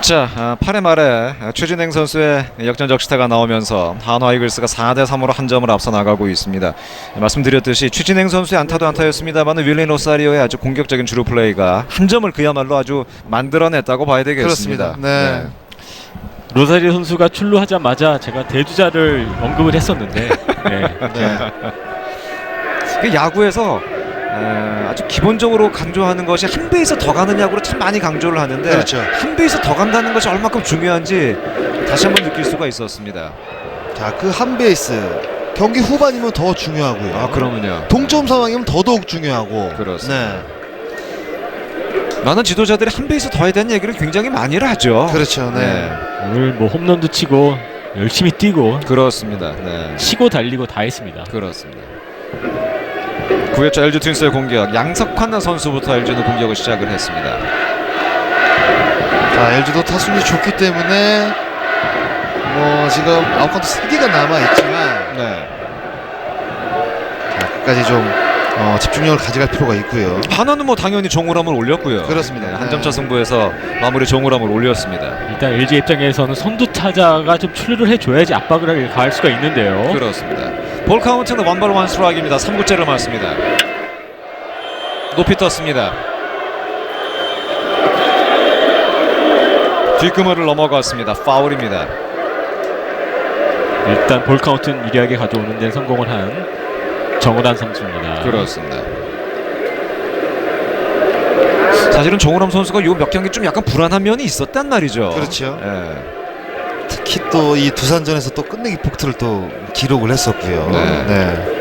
자, 아, 8회 말에 아, 최진행 선수의 역전적 시타가 나오면서 한화 이글스가 4대 3으로 한 점을 앞서 나가고 있습니다. 말씀드렸듯이 최진행 선수의 안타도 안타였습니다만 윌린 로사리오의 아주 공격적인 주루 플레이가 한 점을 그야말로 아주 만들어냈다고 봐야 되겠습니다. 그렇습니다. 네. 로사리오 선수가 출루하자마자 제가 대주자를 언급을 했었는데 네. 네. 그 야구에서 에, 아주 기본적으로 강조하는 것이 한 베이스 더 가는 야구를 참 많이 강조를 하는데 그렇죠. 한 베이스 더 간다는 것이 얼마큼 중요한지 다시 한번 느낄 수가 있었습니다. 자, 그 한 베이스 경기 후반이면 더 중요하고요. 아 그러면요. 동점 상황이면 더더욱 중요하고. 그렇습니다. 네. 많은 지도자들이 한 베이스 더에 대한 얘기를 굉장히 많이를 하죠. 그렇죠. 네. 오늘 뭐 홈런도 치고 열심히 뛰고 그렇습니다. 네. 치고 달리고 다 했습니다. 그렇습니다. 9회차 LG 트윈스의 공격 양석환 선수부터 LG는 공격을 시작을 했습니다. 자, LG도 타순이 좋기 때문에 뭐 지금 아웃카운트 3개가 남아 있지만 네. 자, 끝까지 좀 어, 집중력을 가져갈 필요가 있고요. 하나는 뭐 당연히 정우람을 올렸고요. 그렇습니다. 네, 네. 한 점차 승부에서 마무리 정우람을 올렸습니다. 일단 LG 입장에서는 선두 타자가 좀 출루를 해줘야지 압박을 가할 수가 있는데요. 그렇습니다. 볼 카운트는 원발 원 스트라이크입니다. 3구째를 맞습니다. 높이 떴습니다. 뒷금을 넘어갔습니다. 파울입니다. 일단 볼 카운트는 유리하게 가져오는 데 성공을 한 정우란 선수입니다. 그렇습니다. 사실은 정우람 선수가 요 몇 경기 좀 약간 불안한 면이 있었단 말이죠. 그렇죠. 예. 특히 또 이 두산전에서 또 끝내기 폭투를 또 기록을 했었고요. 네. 네.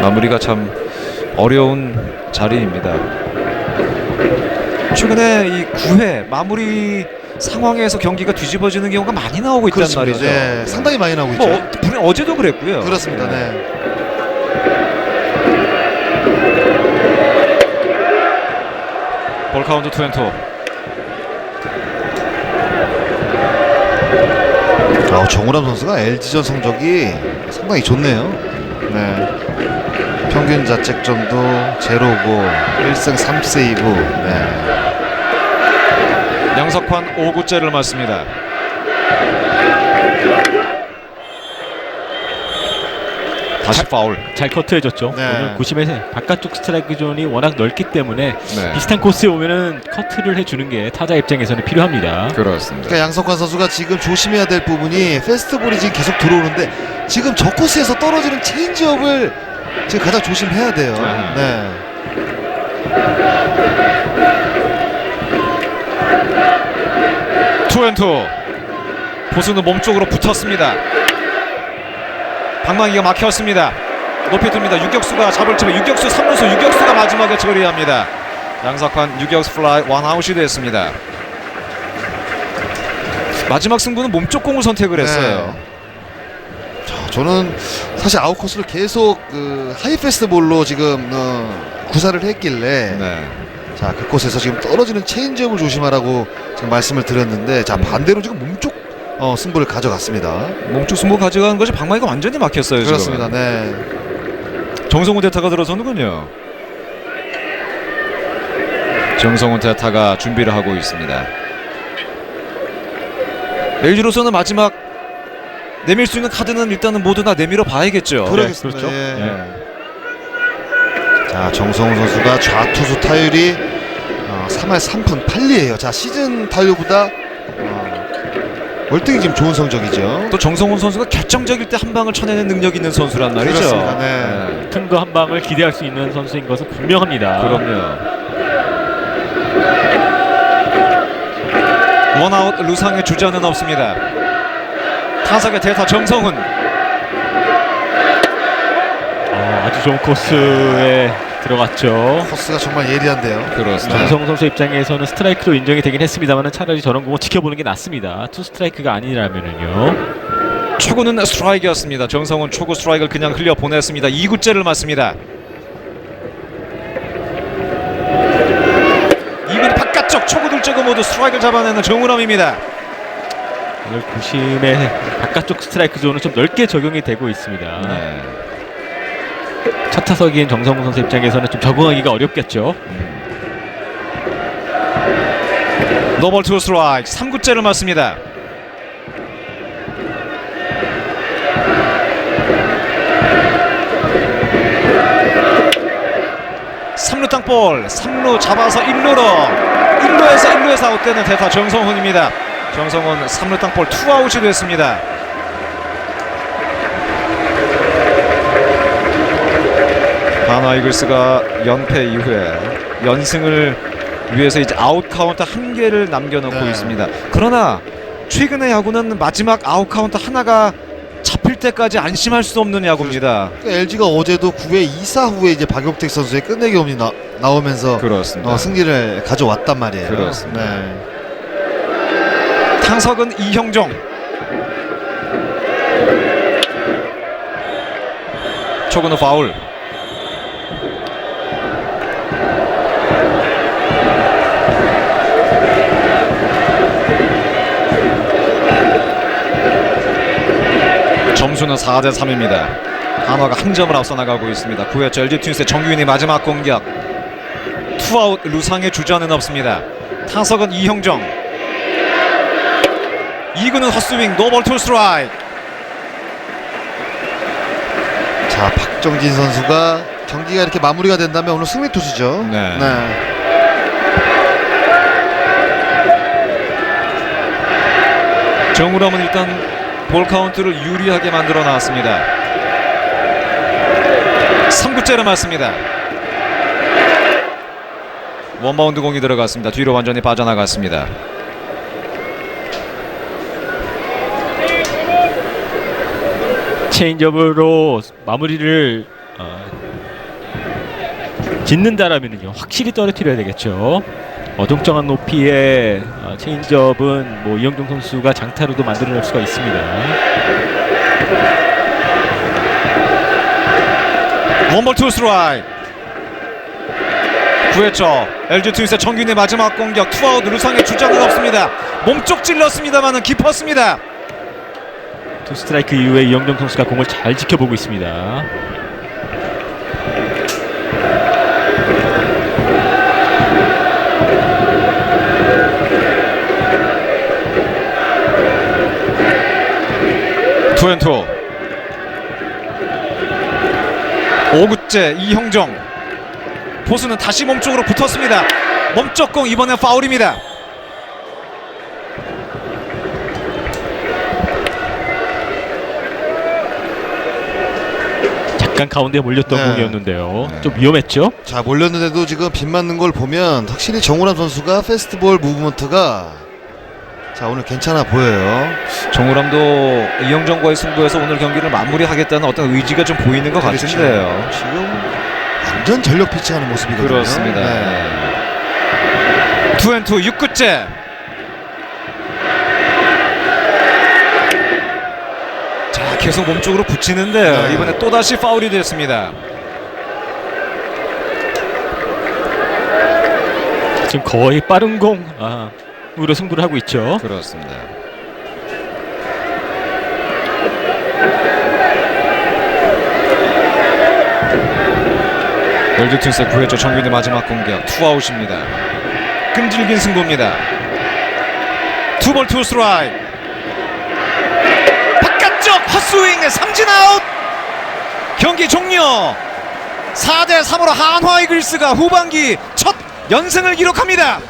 마무리가 참 어려운 자리입니다. 최근에 이 9회 마무리 상황에서 경기가 뒤집어지는 경우가 많이 나오고 있단 그렇습니다. 말이죠. 네. 상당히 많이 나오고 있죠. 뭐 어, 분명 어제도 그랬고요. 그렇습니다. 네. 네. 볼 카운트 투앤투. 아, 정우람 선수가 LG전 성적이 상당히 좋네요. 네. 평균 자책점도 제로고 1승 3세이브. 네. 양석환 5구째를 맞습니다. 다시 파울. 잘 커트해줬죠. 네. 오늘 구심에서 바깥쪽 스트라이크 존이 워낙 넓기 때문에 네. 비슷한 코스에 오면은 커트를 해주는 게 타자 입장에서는 필요합니다. 그렇습니다. 그러니까 양석환 선수가 지금 조심해야 될 부분이 페스트볼이 지금 계속 들어오는데 지금 저 코스에서 떨어지는 체인지업을 지금 가장 조심해야 돼요. 아하. 네. 투앤투. 보수는 몸쪽으로 붙었습니다. 방망이가 막혔습니다. 높이 듭니다. 유격수가 잡을 치면 유격수 3루수 유격수가 마지막에 처리합니다. 양석환 유격수 플라이 원아웃이 됐습니다. 마지막 승부는 몸쪽 공을 선택을 했어요. 자, 저는 사실 아웃 코스를 계속 그 하이 페스트볼로 지금 어, 구사를 했길래 네. 자 그곳에서 지금 떨어지는 체인지업을 조심하라고 지금 말씀을 드렸는데 자 음. 반대로 지금 몸쪽 어, 승부를 가져갔습니다. 몸쪽 승부 가져가는 것이 방망이가 완전히 막혔어요. 그렇습니다. 지금. 네. 정성훈 대타가 들어서는군요. 정성훈 대타가 준비를 하고 있습니다. LG로서는 마지막 내밀 수 있는 카드는 일단은 모두 다 내밀어 봐야겠죠. 그러겠습니다. 그렇죠. 예. 네. 자 정성훈 선수가 좌투수 타율이 어, 3할 3푼 8리예요. 자 시즌 타율보다 어, 월등히 지금 좋은 성적이죠. 또 정성훈 선수가 결정적일 때 한 방을 쳐내는 능력 있는 선수란 말이죠. 그렇습니다. 네. 큰 거 한 방을 기대할 수 있는 선수인 것은 분명합니다. 그럼요. 원아웃 루상의 주자는 없습니다. 타석의 대타 정성훈 어, 아주 좋은 코스에 들어갔죠. 코스가 정말 예리한데요. 그렇습니다. 정성 선수 입장에서는 스트라이크로 인정이 되긴 했습니다만 차라리 저런 공을 지켜보는 게 낫습니다. 투 스트라이크가 아니라면은요. 초구는 스트라이크였습니다. 정성훈 초구 스트라이크를 그냥 흘려 보냈습니다. 2구째를 맞습니다. 2구 바깥쪽 초구 둘째고 모두 스트라이크를 잡아내는 정우람입니다. 오늘 구심의 바깥쪽 스트라이크 존은 좀 넓게 적용이 되고 있습니다. 네. 첫 타석인 정성훈 선수 입장에서는 좀 적응하기가 어렵겠죠. 노벌 투 스트라이크 3구째를 맞습니다. 삼루 땅볼 3루 잡아서 1루로 1루에서 1루에서 아웃되는 대타 정성훈입니다. 정성훈 3루 땅볼 투아웃이 됐습니다. 하나 이글스가 연패 이후에 연승을 위해서 이제 아웃 카운트 한 개를 남겨놓고 네. 있습니다. 그러나 최근의 야구는 마지막 아웃 카운트 하나가 잡힐 때까지 안심할 수 없는 야구입니다. LG가 어제도 9회 2사 후에 이제 박용택 선수의 끝내기 홈이 나, 나오면서 그렇습니다. 어, 승리를 가져왔단 말이에요. 그렇습니다. 네. 타석은 이형종. 초구는 파울. 점수는 4대 3입니다. 한화가 한 점을 앞서 나가고 있습니다. 9회 LG 트윈스의 정규인의 마지막 공격. 투아웃 루상의 주자는 없습니다. 타석은 이형정. 2구는 헛스윙 노볼 투 스트라이크. 자 박정진 선수가 경기가 이렇게 마무리가 된다면 오늘 승리 투수죠. 네. 정우람은 일단 볼 카운트를 유리하게 만들어 놨습니다. 3구째를 맞습니다. 원바운드 공이 들어갔습니다. 뒤로 완전히 빠져나갔습니다. 체인지업으로 마무리를 어, 짓는다라면요 확실히 떨어뜨려야 되겠죠. 어정쩡한 높이의 어, 체인지업은 뭐 이영종 선수가 장타로도 만들어낼 수가 있습니다. 원볼 투 스트라이크 9회초 LG 트윈스의 정균의 마지막 공격 투아웃 루상의 주장은 없습니다 몸쪽 찔렀습니다만은 깊었습니다 투 스트라이크 이후에 이영종 선수가 공을 잘 지켜보고 있습니다. 투앤투 5구째 이형정 보수는 다시 몸쪽으로 붙었습니다 몸쪽 공 이번엔 파울입니다 약간 가운데 몰렸던 네. 공이었는데요. 좀 위험했죠? 자 몰렸는데도 지금 빗 맞는 걸 보면 확실히 정우람 선수가 페스티벌 무브먼트가 자 오늘 괜찮아 보여요. 정우람도 이형정과의 승부에서 오늘 경기를 마무리하겠다는 어떤 의지가 좀 보이는 것 그렇죠. 같은데요 지금 완전 전력 피칭하는 모습이거든요. 그렇습니다 네. 투앤투 6구째 자 계속 몸쪽으로 붙이는데요 네. 이번에 또다시 파울이 됐습니다 지금 거의 빠른 공 아, 으로 승부를 하고 있죠. 그렇습니다. 트윈스의 9회초 정균의 마지막 공격. 투아웃입니다. 끈질긴 승부입니다. 투볼 투 스트라이크. 바깥쪽 헛스윙 삼진 아웃. 경기 종료. 4대 3으로 한화 이글스가 후반기 첫 연승을 기록합니다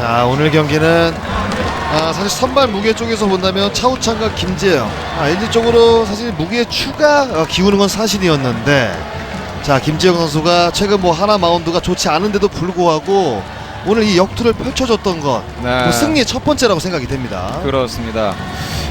자 오늘 경기는 아, 사실 선발 무게 쪽에서 본다면 차우찬과 김재영 아, LG 쪽으로 사실 무게 추가 어, 기우는 건 사실이었는데 자 김재영 선수가 최근 뭐 하나 마운드가 좋지 않은데도 불구하고 오늘 이 역투를 펼쳐줬던 것 네. 그 승리의 첫 번째라고 생각이 됩니다. 그렇습니다.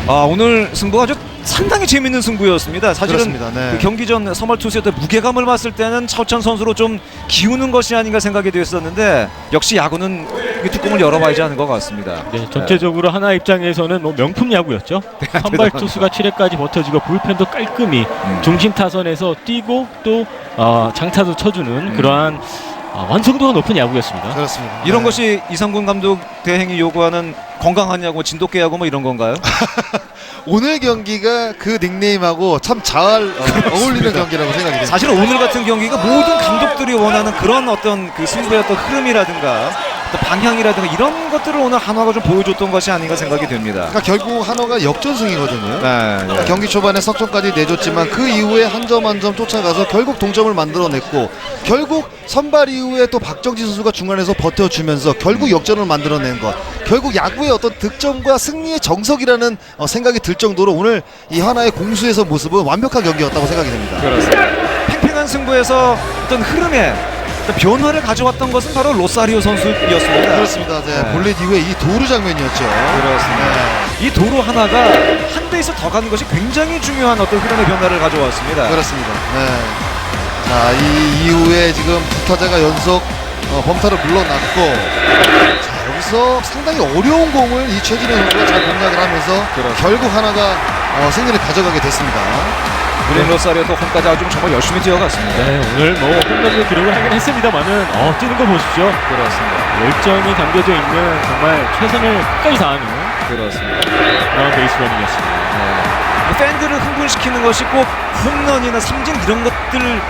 아 오늘 승부가 아주 상당히 재밌는 승부였습니다. 사실은. 네. 그 경기 전 서멀 투수의 때 무게감을 봤을 때는 차우찬 선수로 좀 기우는 것이 아닌가 생각이 되었었는데 역시 야구는 이 뚜껑을 열어봐야지 하는 것 같습니다. 네, 전체적으로 하나 입장에서는 뭐 명품 야구였죠. 선발 투수가 7회까지 버텨주고 불펜도 깔끔히 음. 중심 타선에서 뛰고 또 어, 장타도 쳐주는 그러한 어, 완성도가 높은 야구였습니다. 그렇습니다. 이런 네. 것이 이상군 감독 대행이 요구하는 건강한 야구, 진돗개 야구 뭐 이런 건가요? 오늘 경기가 그 닉네임하고 참 잘 어, 어울리는 경기라고 생각이 됩니다. 사실 오늘 같은 경기가 모든 감독들이 원하는 그런 어떤 그 승부의 어떤 흐름이라든가 또 방향이라든가 이런 것들을 오늘 한화가 좀 보여줬던 것이 아닌가 생각이 됩니다. 그러니까 결국 한화가 역전승이거든요. 네, 그러니까 예. 경기 초반에 석점까지 내줬지만 그 이후에 한 점 한 점 쫓아가서 결국 동점을 만들어냈고 결국 선발 이후에 또 박정진 선수가 중간에서 버텨주면서 결국 역전을 만들어낸 것 결국 야구의 어떤 득점과 승리의 정석이라는 어, 생각이 들 정도로 오늘 이 하나의 공수에서 모습은 완벽한 경기였다고 생각이 됩니다. 그렇습니다. 팽팽한 승부에서 어떤 흐름에 변화를 가져왔던 것은 바로 로사리오 선수였습니다. 그렇습니다. 네, 네. 볼넷 이후에 이 도루 장면이었죠. 그렇습니다. 네, 이 도로 하나가 한 대에서 더 가는 것이 굉장히 중요한 어떤 흐름의 변화를 가져왔습니다. 그렇습니다. 네. 자, 이 이후에 지금 두 타자가 연속 어, 범타를 물러났고 자, 여기서 상당히 어려운 공을 이 최진현 선수가 잘 공략을 하면서 그렇습니다. 결국 하나가 어, 승리를 가져가게 됐습니다. 브린 로사리오도 홈까지 아주 정말 열심히 뛰어갔습니다. 네, 오늘 뭐 홈런도 기록을 하긴 했습니다만은 어, 뛰는 거 보십시오. 그렇습니다. 열정이 담겨져 있는 정말 최선을 끝까지 다하는 그렇습니다. 그런 베이스런이었습니다. 네. 팬들을 흥분시키는 것이 꼭 홈런이나 삼진 이런 것들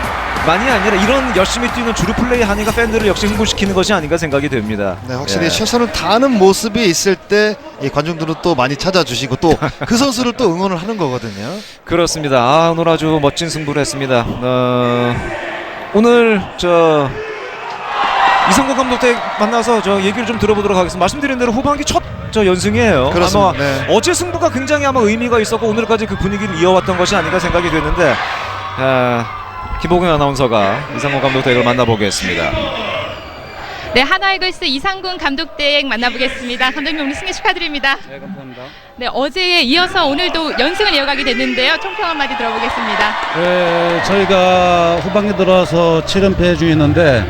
만이 아니라 이런 열심히 뛰는 주루 플레이 하니까 팬들을 역시 흥분시키는 것이 아닌가 생각이 됩니다. 네, 확실히 예. 최선을 다하는 모습이 있을 때이 관중들은 또 많이 찾아주시고 또 그 선수를 또 응원을 하는 거거든요. 그렇습니다. 아, 오늘 아주 멋진 승부를 했습니다. 어, 오늘 저 이성근 감독 때 만나서 저 얘기를 좀 들어보도록 하겠습니다. 말씀드린 대로 후반기 첫 저 연승이에요. 그렇습니다. 아마 네. 어제 승부가 굉장히 아마 의미가 있었고 오늘까지 그 분위기를 이어왔던 것이 아닌가 생각이 되는데 아, 김보경 아나운서가 이상근 감독 댁을 만나보겠습니다. 네, 하나이글스 이상군 감독 대행 만나보겠습니다. 감독님 오늘 승리 축하드립니다. 네, 감사합니다. 네, 어제에 이어서 오늘도 연승을 이어가게 됐는데요. 총평 한마디 들어보겠습니다. 네, 저희가 후반기 들어와서 7연패 중이었는데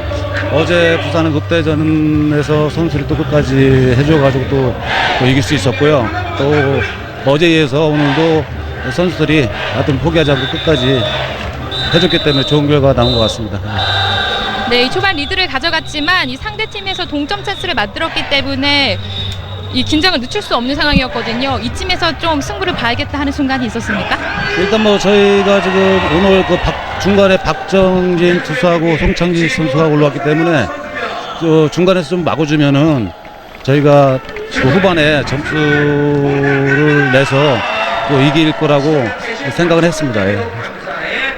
어제 부산은 극대전에서 선수를 또 끝까지 해줘가지고 또, 또 이길 수 있었고요. 또 어제에 이어서 오늘도 선수들이 하여튼 포기하지 않고 끝까지 해줬기 때문에 좋은 결과가 나온 것 같습니다. 네, 이 초반 리드를 가져갔지만 이 상대 팀에서 동점 찬스를 만들었기 때문에 이 긴장을 늦출 수 없는 상황이었거든요. 이쯤에서 좀 승부를 봐야겠다 하는 순간이 있었습니까? 일단 뭐 저희가 지금 오늘 그 박- 중간에 박정진 투수하고 송창진 선수가 올라왔기 때문에 저 중간에서 좀 막아주면은 저희가 그 후반에 점수를 내서 또 이길 거라고 생각을 했습니다. 예.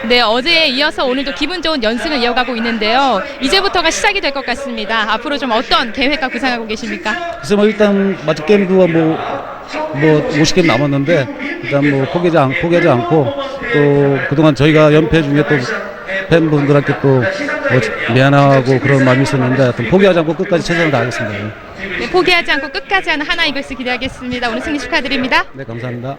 네, 어제에 이어서 오늘도 기분 좋은 연승을 이어가고 있는데요. 이제부터가 시작이 될 것 같습니다. 앞으로 좀 어떤 계획과 구상하고 계십니까? 그래서 뭐 일단 마치 게임도 뭐뭐 50게임 남았는데 일단 뭐 포기하지, 않, 포기하지 않고 또 그동안 저희가 연패 중에 또 팬분들한테 또 뭐 미안하고 그런 마음이 있었는데 하여튼 포기하지 않고 끝까지 최선을 다하겠습니다. 예. 네, 포기하지 않고 끝까지 하는 하나 이글스 기대하겠습니다. 오늘 승리 축하드립니다. 네, 감사합니다.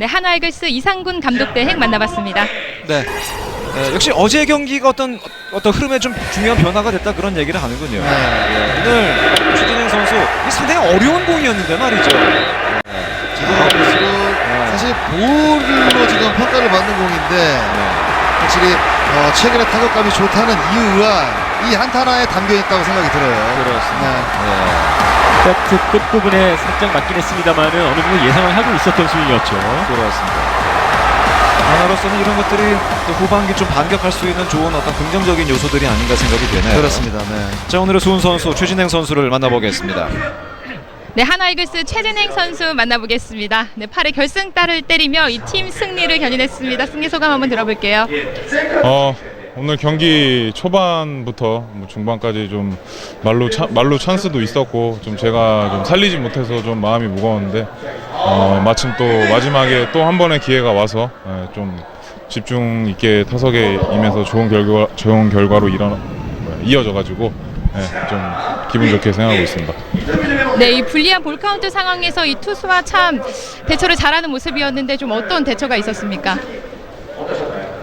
네, 하나 이글스 이상군 감독 대행 만나봤습니다. 네. 네, 역시 어제 경기가 어떤 어떤 흐름에 좀 중요한 변화가 됐다 그런 얘기를 하는군요. 예, 오늘 추진행 선수 이 상당히 어려운 공이었는데 말이죠. 지금 볼수록 사실 볼로 지금 평가를 받는 공인데 확실히 어, 최근에 타격감이 좋다는 이유가 이 한타나에 담겨 있다고 생각이 들어요. 그렇습니다. 네. 세트 끝부분에 살짝 맞긴 했습니다만은 어느 정도 예상을 하고 있었던 수준이었죠. 그렇습니다. 하나로서는 이런 것들이 또 후반기 좀 반격할 수 있는 좋은 어떤 긍정적인 요소들이 아닌가 생각이 되네요. 그렇습니다. 네. 자 오늘의 수훈 선수 최진행 선수를 만나보겠습니다. 네, 하나 이글스 최진행 선수 만나보겠습니다. 네, 팔에 결승타를 때리며 이 팀 승리를 견인했습니다. 승리 소감 한번 들어볼게요. 어, 오늘 경기 초반부터 뭐 중반까지 좀 말로 차, 말로 찬스도 있었고 좀 제가 좀 살리지 못해서 좀 마음이 무거웠는데 어, 마침 또 마지막에 또 한 번의 기회가 와서 예, 좀 집중 있게 타석에 임해서 좋은 결과 좋은 결과로 일어 이어져 가지고 예, 좀 기분 좋게 생각하고 있습니다. 네, 이 불리한 볼 카운트 상황에서 이 투수와 참 대처를 잘하는 모습이었는데 좀 어떤 대처가 있었습니까?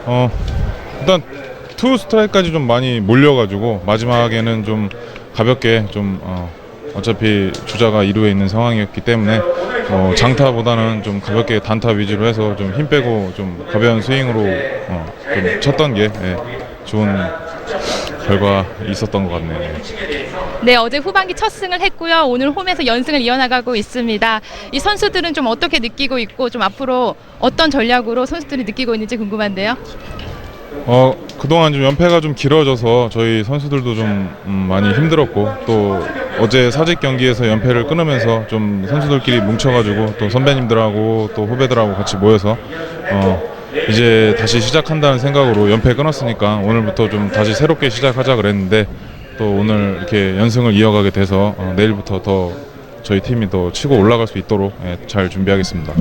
어 일단 투 스트라이크까지 좀 많이 몰려가지고 마지막에는 좀 가볍게 좀 어, 어차피 주자가 2루에 있는 상황이었기 때문에 어, 장타보다는 좀 가볍게 단타 위주로 해서 좀 힘 빼고 좀 가벼운 스윙으로 어, 좀 쳤던 게 예, 좋은 결과 있었던 것 같네요. 네, 어제 후반기 첫 승을 했고요. 오늘 홈에서 연승을 이어나가고 있습니다. 이 선수들은 좀 어떻게 느끼고 있고 좀 앞으로 어떤 전략으로 선수들이 느끼고 있는지 궁금한데요. 어 그동안 좀 연패가 좀 길어져서 저희 선수들도 좀 음, 많이 힘들었고 또 어제 사직 경기에서 연패를 끊으면서 좀 선수들끼리 뭉쳐가지고 또 선배님들하고 또 후배들하고 같이 모여서 어, 이제 다시 시작한다는 생각으로 연패 끊었으니까 오늘부터 좀 다시 새롭게 시작하자 그랬는데 또 오늘 이렇게 연승을 이어가게 돼서 어, 내일부터 더 저희 팀이 더 치고 올라갈 수 있도록 예, 잘 준비하겠습니다.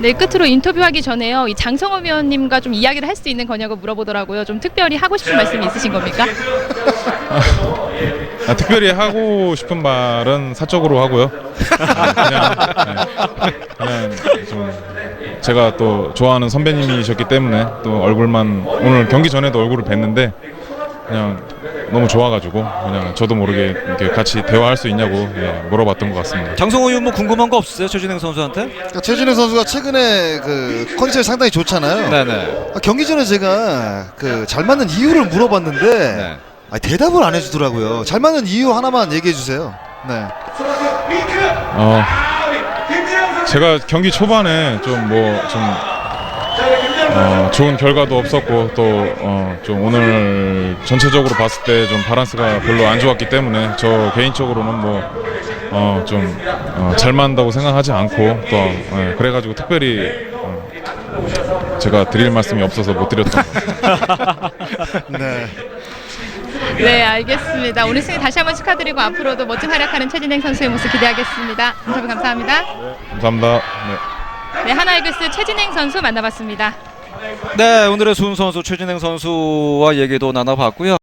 네, 끝으로 인터뷰하기 전에요. 이 장성호 위원님과 좀 이야기를 할 수 있는 거냐고 물어보더라고요. 좀 특별히 하고 싶은 말씀이 있으신 겁니까? 아, 특별히 하고 싶은 말은 사적으로 하고요. 아, 그냥, 네, 그냥 좀 제가 또 좋아하는 선배님이셨기 때문에 또 얼굴만 오늘 경기 전에도 얼굴을 뵀는데 그냥 너무 좋아가지고 그냥 저도 모르게 이렇게 같이 대화할 수 있냐고 예, 물어봤던 것 같습니다. 장성호 의원 뭐 궁금한 거 없으세요? 최진행 선수한테? 그러니까 최진우 선수가 최근에 그 컨디션이 상당히 좋잖아요. 네네. 아, 경기 전에 제가 그 잘 맞는 이유를 물어봤는데 네. 아, 대답을 안 해주더라고요. 잘 맞는 이유 하나만 얘기해 주세요. 네. 어, 제가 경기 초반에 좀 뭐 좀 어, 좋은 결과도 없었고 또 어, 좀 오늘 전체적으로 봤을 때 좀 바란스가 별로 안 좋았기 때문에 저 개인적으로는 뭐 뭐좀잘 어, 잘 맞는다고 생각하지 않고 또 예, 그래가지고 특별히 어, 제가 드릴 말씀이 없어서 못 드렸던. 네. 네, 알겠습니다. 오늘 승리 다시 한번 축하드리고 앞으로도 멋진 활약하는 최진행 선수의 모습 기대하겠습니다. 인터뷰 감사합니다. 감사합니다. 네. 네, 하나이글스 최진행 선수 만나봤습니다. 네, 오늘의 수훈 선수 최진행 선수와 얘기도 나눠봤고요.